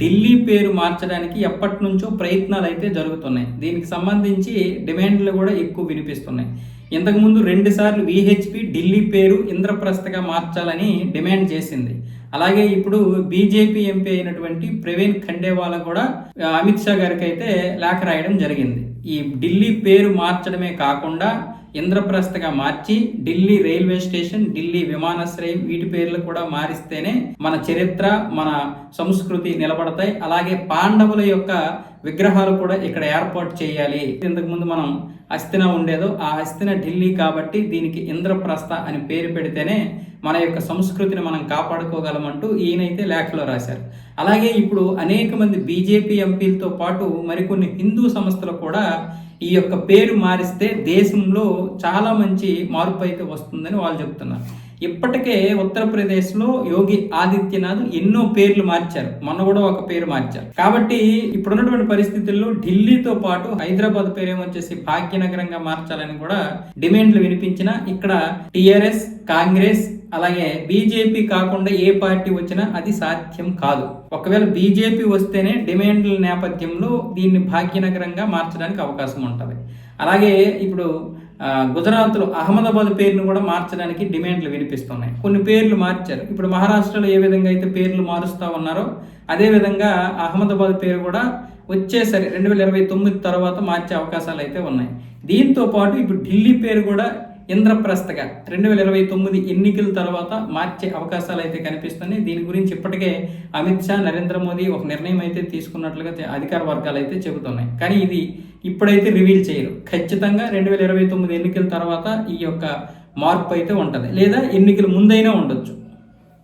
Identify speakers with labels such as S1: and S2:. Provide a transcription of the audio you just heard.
S1: ఢిల్లీ పేరు మార్చడానికి ఎప్పటి నుంచో ప్రయత్నాలు అయితే జరుగుతున్నాయి. దీనికి సంబంధించి డిమాండ్లు కూడా ఎక్కువ వినిపిస్తున్నాయి. ఇంతకుముందు రెండు సార్లు విహెచ్పి ఢిల్లీ పేరు ఇంద్రప్రస్థగా మార్చాలని డిమాండ్ చేసింది. అలాగే ఇప్పుడు బీజేపీ ఎంపీ అయినటువంటి ప్రవీణ్ ఖండేవాలా కూడా అమిత్ షా గారికి అయితే లేఖ రాయడం జరిగింది. ఈ ఢిల్లీ పేరు మార్చడమే కాకుండా ఇంద్రప్రస్థగా మార్చి ఢిల్లీ రైల్వే స్టేషన్ ఢిల్లీ విమానాశ్రయం వీటి పేర్లు కూడా మారిస్తేనే మన చరిత్ర మన సంస్కృతి నిలబడతాయి. అలాగే పాండవుల యొక్క విగ్రహాలు కూడా ఇక్కడ ఏర్పాటు చేయాలి. ఇంతకుముందు మనం అస్థిన ఉండేదో ఆ అస్థిన ఢిల్లీ కాబట్టి దీనికి ఇంద్రప్రస్థ అని పేరు పెడితేనే మన యొక్క సంస్కృతిని మనం కాపాడుకోగలమంటూ ఈయనైతే లేఖలో రాశారు. అలాగే ఇప్పుడు అనేక మంది బీజేపీ ఎంపీలతో పాటు మరికొన్ని హిందూ సంస్థలు కూడా ఈ యొక్క పేరు మారిస్తే దేశంలో చాలా మంచి మార్పు అయితే వస్తుందని వాళ్ళు చెప్తున్నారు. ఇప్పటికే ఉత్తరప్రదేశ్లో యోగి ఆదిత్యనాథ్ ఎన్నో పేర్లు మార్చారు. మొన్న కూడా ఒక పేరు మార్చారు. కాబట్టి ఇప్పుడున్నటువంటి పరిస్థితుల్లో ఢిల్లీతో పాటు హైదరాబాద్ పేరు ఏమొచ్చేసి భాగ్యనగరంగా మార్చాలని కూడా డిమాండ్లు వినిపించిన ఇక్కడ టిఆర్ఎస్ కాంగ్రెస్ అలాగే బీజేపీ కాకుండా ఏ పార్టీ వచ్చినా అది సాధ్యం కాదు. ఒకవేళ బీజేపీ వస్తేనే డిమాండ్ల నేపథ్యంలో దీన్ని భాగ్యనగరంగా మార్చడానికి అవకాశం ఉంటుంది. అలాగే ఇప్పుడు గుజరాత్లో అహ్మదాబాద్ పేరును కూడా మార్చడానికి డిమాండ్లు వినిపిస్తున్నాయి. కొన్ని పేర్లు మార్చారు. ఇప్పుడు మహారాష్ట్రలో ఏ విధంగా అయితే పేర్లు మారుస్తూ ఉన్నారో అదే విధంగా అహ్మదాబాద్ పేరు కూడా వచ్చేసరి రెండు వేల ఇరవై తొమ్మిది తర్వాత మార్చే అవకాశాలు అయితే ఉన్నాయి. దీంతో పాటు ఇప్పుడు ఢిల్లీ పేరు కూడా ఇంద్రప్రస్థగా రెండు వేల ఇరవై తొమ్మిది ఎన్నికల తర్వాత మార్చే అవకాశాలు అయితే కనిపిస్తున్నాయి. దీని గురించి ఇప్పటికే అమిత్ షా నరేంద్ర మోదీ ఒక నిర్ణయం అయితే తీసుకున్నట్లుగా అధికార వర్గాలు అయితే చెబుతున్నాయి. కానీ ఇది ఇప్పుడైతే రివీల్ చేయరు. ఖచ్చితంగా రెండు వేల ఇరవై తొమ్మిది ఎన్నికల తర్వాత ఈ యొక్క మార్పు అయితే ఉంటుంది. లేదా ఎన్నికల ముందైనా ఉండొచ్చు.